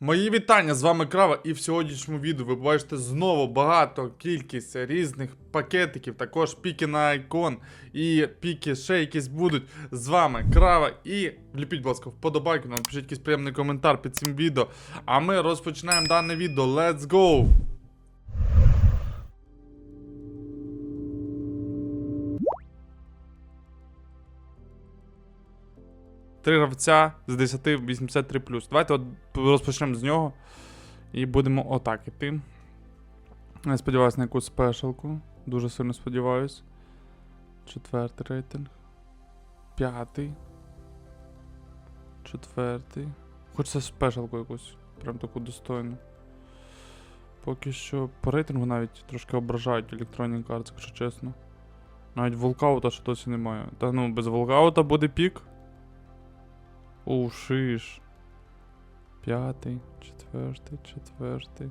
Мої вітання, з вами Крава, і в сьогоднішньому відео ви бачите знову багато кількість різних пакетиків, також піки на айкон і піки ще якісь будуть. З вами Крава. І вліпіть, будь ласка, вподобайку, напишіть якийсь приємний коментар під цим відео. А ми розпочинаємо дане відео. Let's go! Три гравця з 10 83 Давайте от розпочнемо з нього. І будемо отак іти. Я сподіваюся на якусь спешалку. Дуже сильно сподіваюсь. Четвертий рейтинг. П'ятий. Четвертий. Хочеться спешалку якусь. Прям таку достойну. Поки що по рейтингу навіть трошки ображають електронні карти, якщо чесно. Навіть волкаута ще досі немає. Та ну, без волкаута буде пік. Оу, шиш. П'ятий, четвертий, четвертий.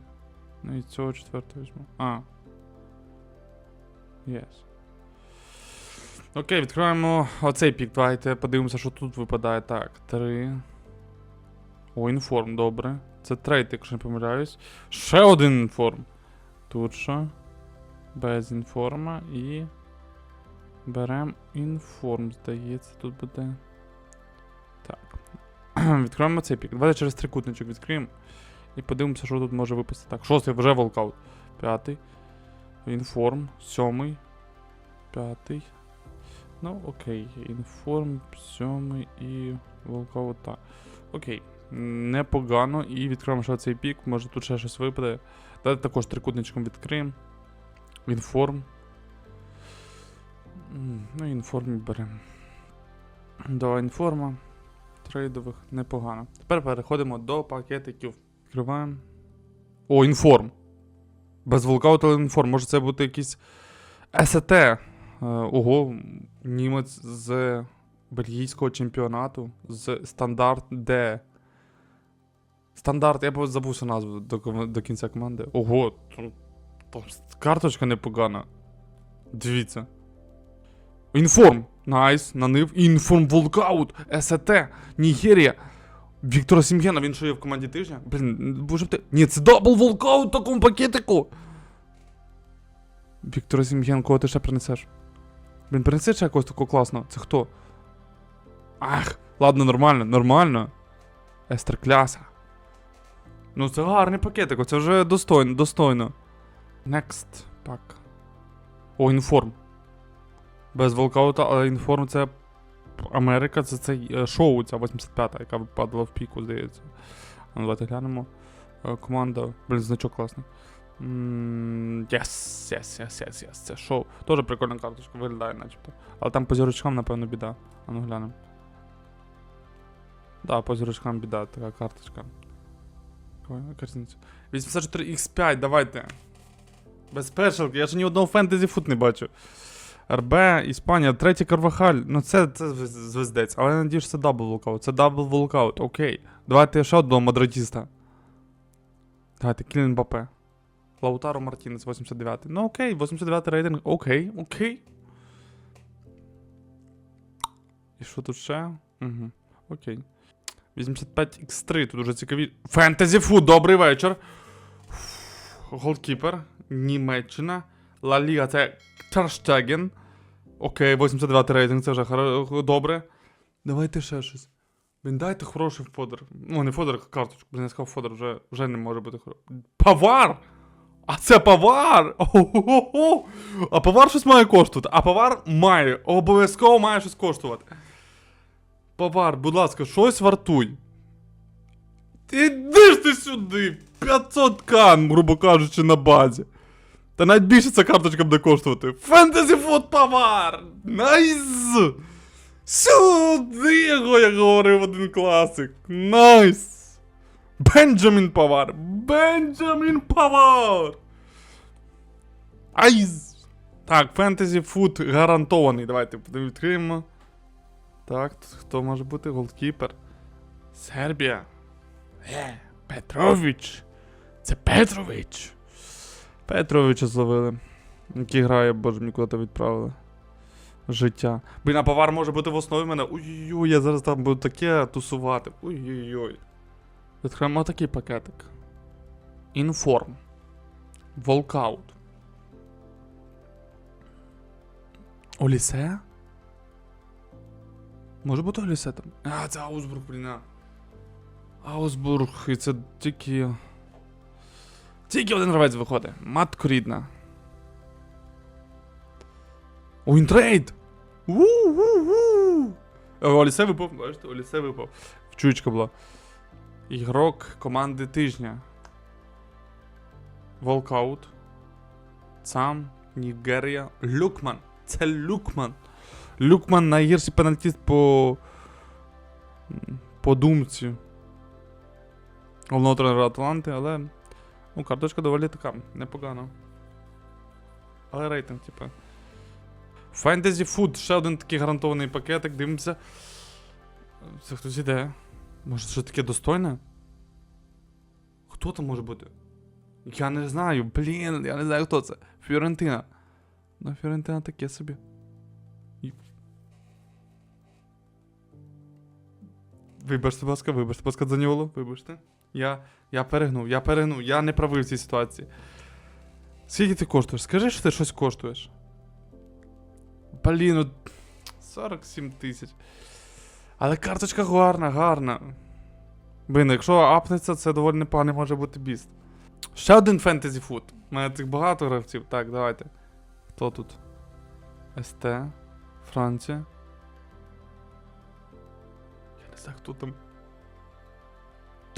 Ну і цього четвертого візьму. А. Єс. Окей, відкриваємо оцей пік. Давайте подивимося, що тут випадає. Так, три. О, інформ, добре. Це трейд, якщо не помиляюсь. Ще один інформ. Тут що? Без інформа і. Беремо інформ, здається, тут буде. Так. Відкриваємо цей пік. Давайте через трикутничок відкриємо. І подивимося, що тут може випасти. Так, шостий вже волкаут. П'ятий. Інформ. Сьомий. П'ятий. Ну, окей. Інформ, сьомий і волкаут. Так. Окей. Непогано. І відкриваємо ще цей пік. Може тут ще щось випаде. Давайте також трикутничком відкриємо. Інформ. Ну, інформ беремо. Давай інформа трейдових непогано. Тепер переходимо до пакетиків. Відкриваємо. О, інформ. Без волкауту але інформ. Може це бути якийсь СТ. Е, Ого, німець з бельгійського чемпіонату. З стандарт Д. Стандарт, я забувся назву до, до кінця команди. Ого, там, там карточка непогана. Дивіться. Інформ. Найс, нанив. Інформ Волкаут. СТ. Нігерія. Віктора Сім'єна, він що є в команді тижня? Блін, боже б ти. Ні, це дабл волкаут в такому пакетику. Віктора Сім'єн, кого ти ще принесеш? Блін, принеси ще якогось такого класного. Це хто? Ах, ладно, нормально, нормально. Естер Кляса. Ну, це гарний пакетик, це вже достойно, достойно. Next пак. О, інформ. Без волкаута, але інформ це Америка, це цей е, шоу, ця 85-та, яка випадала в піку, здається. Ну, давайте глянемо. Е, Команда. Блін, значок класний. Єс, єс, єс, єс, єс. Це шоу. Тоже прикольна карточка, виглядає начебто. Але там по зірочкам, напевно, біда. А ну глянемо. Да, по зірочкам біда, така карточка. Прикольна картинця. 84 X5, давайте. Без спешалки, я ж ні одного фентезі фут не бачу. РБ, Іспанія, третій Карвахаль. Ну це, це звездець. Але я надію, що це дабл волкаут. Це дабл волкаут, окей. Давайте ще одного мадратіста. Давайте, Кілін Мбапе. Лаутаро Мартінес, 89. Ну окей, 89 рейтинг. Окей, окей. І що тут ще? Угу. Окей. 85 X3, тут уже цікаві. Фентезі фут, добрий вечір. Голкіпер. Німеччина. Ла Ліга це Терштеген. Окей, 89 рейтинг, це вже добре. Давайте ще щось. Блін, дайте хороший фодер. Ну, не фодер, а карточку. Блін, я сказав фодер, вже, вже не може бути хороший. Павар! А це павар! О-хо-хо-хо! А павар щось має коштувати. А павар має. Обов'язково має щось коштувати. Павар, будь ласка, щось вартуй. Іди ж ти сюди! 500к, грубо кажучи, на базі. Та навіть більше ця карточка буде коштувати. Фентезі фуд павар! Найс! Сюди його, як говорив один класик. Найс! Бенджамін Павар! Бенджамін Павар! Айз! Так, фентезі фуд гарантований. Давайте відкриємо. Так, хто може бути? Голкіпер. Сербія. Е, Петрович. Це Петрович. Петровича зловили. Який грає, боже, мені куди-то відправили. Життя. Блін, а повар може бути в основі мене. Ой-ой-ой, я зараз там буду таке тусувати. Ой-ой-ой. Відкриваємо отакий пакетик. Інформ. Волкаут. Олісе? Може бути Олісе там? А, це Аусбург, блін. Аусбург, і це тільки. Тільки один гравець виходить. Матко рідна. Уінтрейд! У-у-у! Олісе випав, бачите, Олісе випав. Чуєчка була. Ігрок команди тижня. Волкаут. Сам. Нігерія. Люкман. Це Люкман. Люкман найгірший пенальтіст по. по думці. Головного тренера Атланти, але. Ну, карточка доволі така, непогана. Але рейтинг, типа. Fantasy Food, ще один такий гарантований пакетик, дивимося. Це хтось іде. Може, що таке достойне? Хто там може бути? Я не знаю, блін, я не знаю, хто це. Фіорентина. Ну, Фіорентина таке собі. Вибачте, будь ласка, вибачте, будь ласка, Заньоло, вибачте. Я, я перегнув, я перегнув, я не правий в цій ситуації. Скільки ти коштуєш? Скажи, що ти щось коштуєш. Блін, ну 47 тисяч. Але карточка гарна, гарна. Блін, якщо апнеться, це доволі непоганий може бути біст. Ще один фентезі фут. У мене цих багато гравців. Так, давайте. Хто тут? СТ. Франція. Я не знаю, хто там.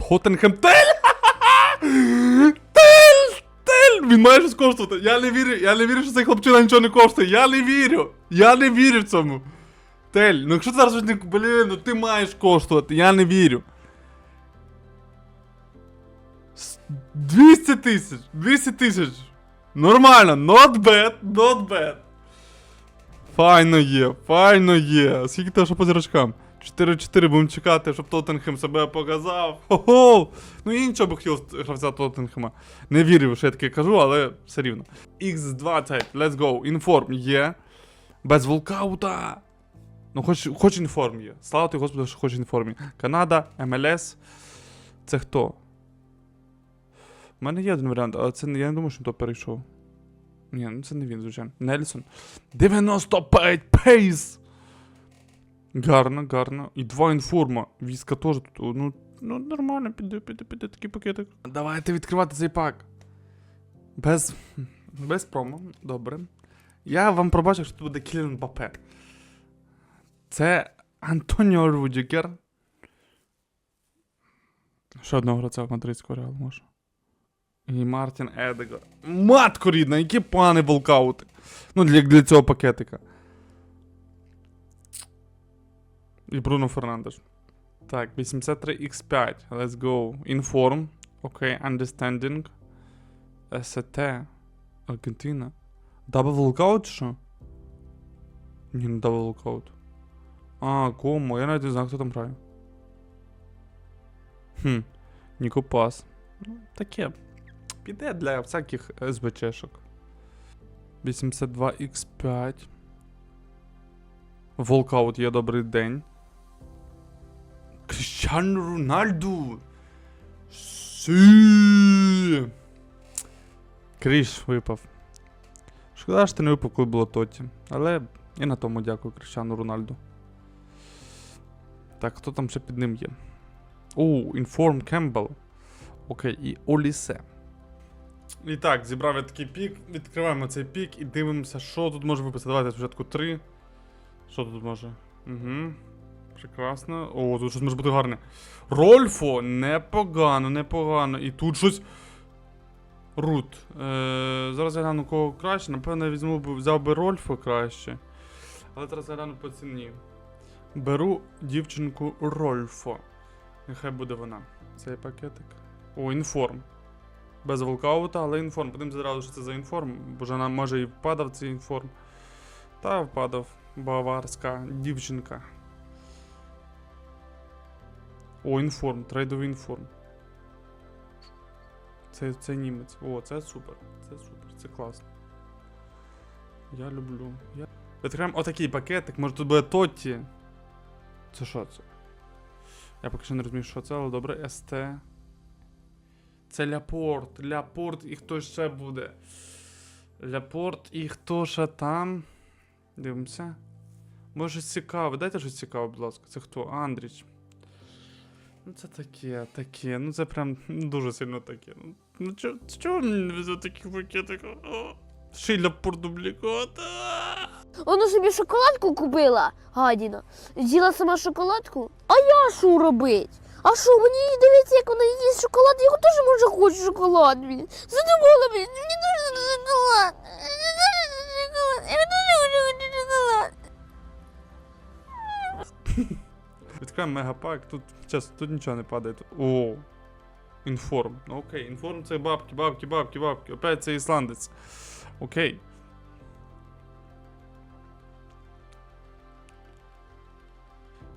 Тоттенхем Тель! Тель! Тель! Він має щось коштувати. Я не вірю, я не вірю, що цей хлопчина нічого не коштує. Я не вірю. Я не вірю в цьому. Тель, ну якщо ти зараз не. Блін, ну ти маєш коштувати, я не вірю. 200 тисяч! 200 тисяч! Нормально, not bad, not bad. Файно є, файно є. Скільки того, що по зірочкам? 4-4 будемо чекати, щоб Тоттенхем себе показав. Хо-хо! Ну і нічого би хотів гравця Тоттенхема. Не вірив, що я таке кажу, але все рівно. X20, let's go. Інформ є. Без волкаута. Ну, хоч, хоч інформ є. Слава тобі, Господи, що хоч інформ є. Канада, МЛС. Це хто? У мене є один варіант, але це не- я не думаю, що він то перейшов. Ні, ну це не він, звичайно. Нельсон. 95 пейс! Гарно, гарно. І два інформа. Війська теж тут. Ну, ну нормально, піде, піде, піде такий пакетик. Давайте відкривати цей пак. Без. Без промо. Добре. Я вам пробачив, що тут буде Кілін Папе. Це Антоніо Рудікер. Ще одного гравця мадридського реалу може. І Мартін Едегор. Матко рідна, які плани волкаути. Ну, для, для цього пакетика. І Бруно Фернандеш. Так, 83x5. Let's go. Inform. Окей, understanding. ST. Аргентина. Волкаут чи що? Ні, не дабл волкаут. А, кому? Я навіть не знаю, хто там грає. Хм. Ніко Пас. Ну, таке. Піде для всяких СБЧшок. 82x5. Волкаут є добрий день. Кріщану Рональду! Сі! Кріш випав. Шкода, що ти не випав, коли було Тоті. Але і на тому дякую Кріщану Рональду. Так, хто там ще під ним є? О, Інформ Кембл. Окей, і Олісе. І так, зібрав я такий пік. Відкриваємо цей пік і дивимося, що тут може виписати. Давайте спочатку 3. Що тут може? Угу. Прекрасно. О, тут щось може бути гарне. Рольфо! Непогано, непогано. І тут щось. Рут. Е, зараз я гляну кого краще. Напевно, я візьму, взяв би Рольфо краще. Але зараз я гляну по ціні. Беру дівчинку Рольфо. Нехай буде вона. Цей пакетик. О, інформ. Без волкаута, але інформ. Подивимося зразу, що це за інформ. Бо вже нам може і впадав цей інформ. Та впадав. Баварська дівчинка. О, інформ, трейдовий інформ. Це, це німець. О, це супер. Це супер, це класно. Я люблю. Я... Відкриємо отакий пакетик, може тут буде Тотті. Це що це? Я поки що не розумію, що це, але добре. СТ. Це Ляпорт. Ляпорт і хто ще буде. Ляпорт і хто ще там. Дивимося. Може щось цікаве. Дайте щось цікаве, будь ласка. Це хто? Андріч. Ну це таке, таке. Ну це прям дуже сильно таке. Ну, ну чо, чого мені везе таких пакетик? О, Ще й Ляпорт Вона собі шоколадку купила, гадіна. З'їла сама шоколадку. А я що робить? А що, мені дивиться, як вона їсть шоколад, я теж може хочу шоколад. Задумала, мені. Мені дуже шоколад. Я дуже хочу шоколад. Відкриваємо мегапак, тут, чесно, тут нічого не падає. О, інформ. Ну окей, інформ це бабки, бабки, бабки, бабки. Опять це ісландець. Окей. –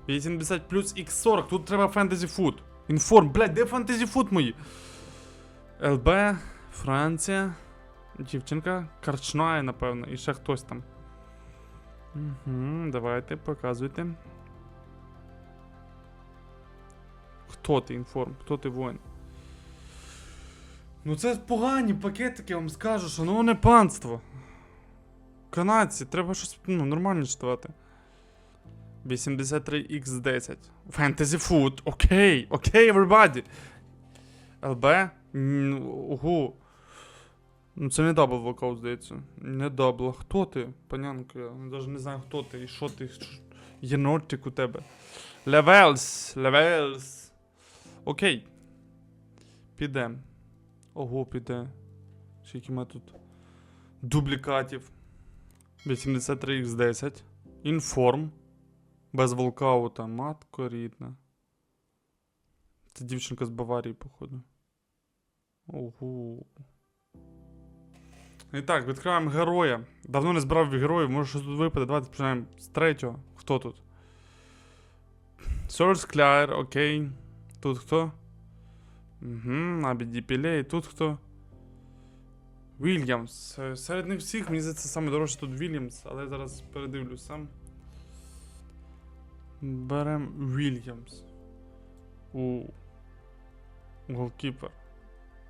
80 плюс X40, тут треба фентезі фуд. Інформ, блядь, де фентезі фуд мої? ЛБ, Франція, дівчинка, Карчнає, напевно, і ще хтось там. Угу, давайте, показуйте. Хто ти інформ? Хто ти воїн? Ну це погані пакетики, я вам скажу, що ну не панство. Канадці, треба щось ну, нормально читати. 83x10. Fantasy Food. Окей, окей, everybody. ЛБ? Ого. Ну це не дабл вокал, здається. Не дабл. Хто ти, панянка? Я навіть не знаю, хто ти і що ти. Єнотик у тебе. Левелс, левелс. Окей. Піде. Ого, піде. Скільки ми тут. Дублікатів. 83x10. Інформ. Без волкаута. Матко рідна. Це дівчинка з Баварії, походу. Ого. І так, відкриваємо героя. Давно не збирав героїв, може щось тут випаде. Давайте починаємо з третього. Хто тут? Source Clear, окей. Тут хто? Угу, Абіді Пілей. Тут хто? Вільямс. Е, Серед них всіх, мені здається, саме дорожче тут Вільямс, але я зараз передивлюсь сам. Берем Вільямс. У. Голкіпер.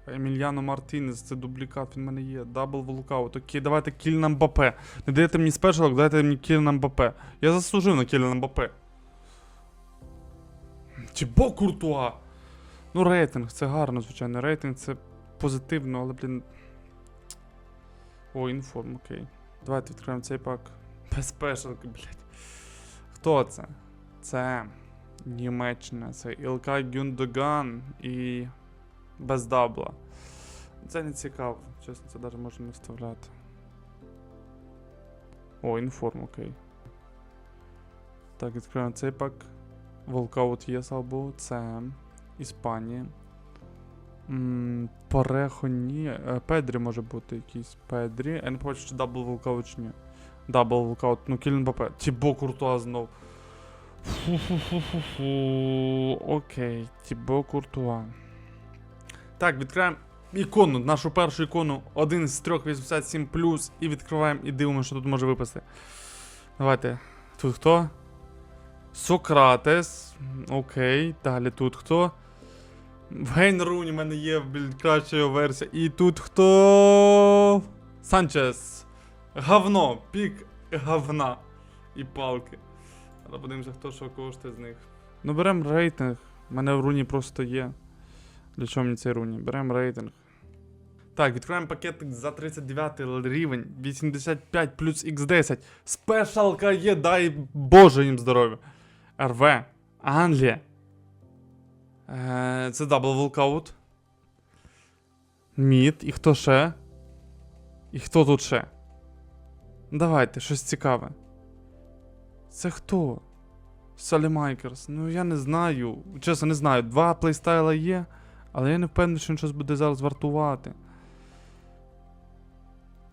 Емільяно Мартінес, це дублікат, він в мене є. Дабл волкаут. Окей, давайте Кіліна Мбапе. Не даєте мені спешалок, дайте мені Кіліна Мбапе. Я заслужив на Кіліна Мбапе. Тібо Куртуа. Ну, рейтинг, це гарно, звичайно. Рейтинг це позитивно, але, блін. О, інформ, окей. Давайте відкриємо цей пак. Без спешалки, блядь. Хто це? Це Німеччина, це Ілкай Гюндоган і без дабла. Це не цікаво, чесно, це навіть можна не вставляти. О, інформ, окей. Так, відкриваємо цей пак. Волкаут є або це Іспанія. Парехо ні. Е, Педрі може бути якийсь Педрі. Я не бачу, чи дабл волкаут чи ні. Дабл волкаут. Ну, Кілін Бапе. Тібо Куртуа знов. Фу-фу-фу-фу-фу. Окей, Тібо Куртуа. Так, відкриваємо ікону, нашу першу ікону. Один з трьох 87 і відкриваємо і дивимося, що тут може випасти. Давайте. Тут хто? Сократес. Окей. Далі тут хто? Вейн Руні в мене є краща його версія. І тут хто? Санчес. Говно. Пік говна. І палки. Але подивимося, хто що коштує з них. Ну, беремо рейтинг. У мене в руні просто є. Для чого мені цей руні? Беремо рейтинг. Так, відкриваємо пакетик за 39 рівень, 85 плюс X10. Спешалка є, дай Боже їм здоров'я. РВ. Англія. Е, це дабл волкаут. Мід. І хто ще? І хто тут ще? Давайте, щось цікаве. Це хто? Салімайкерс. Ну я не знаю. Чесно, не знаю. Два плейстайла є, але я не впевнений, що він щось буде зараз вартувати.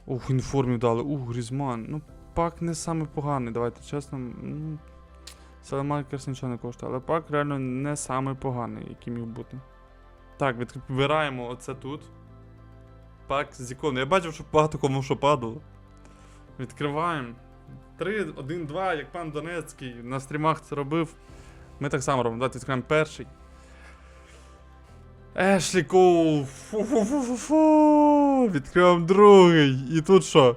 Ух, інформів дали. Ух, Грізман. Ну, пак не саме поганий, давайте чесно. Салемайкерс нічого не коштує, але пак реально не саме поганий, який міг бути. Так, відбираємо оце тут. Пак з іконою. Я бачив, що багато кому що падало. Відкриваємо. 3, 1, 2, як пан Донецький на стрімах це робив. Ми так само робимо. Давайте відкриємо перший. Ешлі Коул. Фу-фу-фу-фу-фу. Відкриваємо другий. І тут що?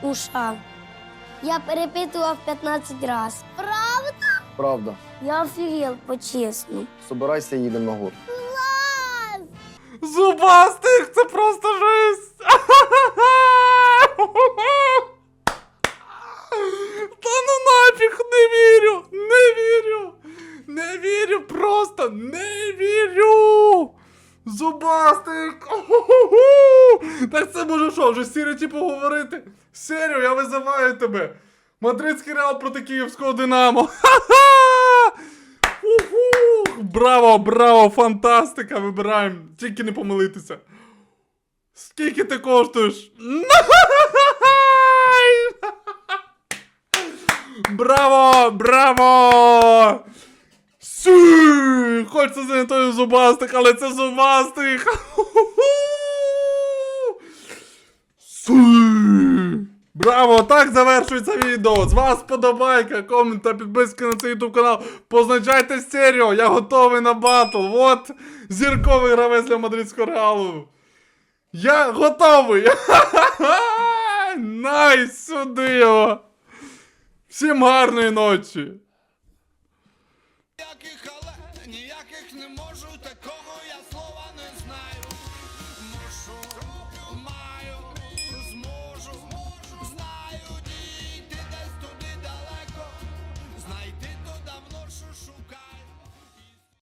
Своїм. Я перепитував 15 разів. Правда? Правда. Я офігел, по-чесному. Собирайся, їдемо на гору. Зубастик, це просто жесть. Та ну нафіг, не вірю, не вірю, не вірю, просто не вірю. Зубастик. Так це може що, вже сірі типу говорити? Серю, я визиваю тебе. Мадридський реал проти київського Динамо. Ха-ха! Уху! Браво, браво, фантастика! Вибираємо. Тільки не помилитися. Скільки ти коштуєш? Браво! Браво! Хочеться за той зубастик, але це зубастик! Браво! Так завершується відео. З вас подобайка, комент та підписка на цей YouTube канал. Позначайте серію, я готовий на батл. От зірковий гравець для мадридського реалу. Я готовий! Найс, сюди його! Всім гарної ночі! Yeah,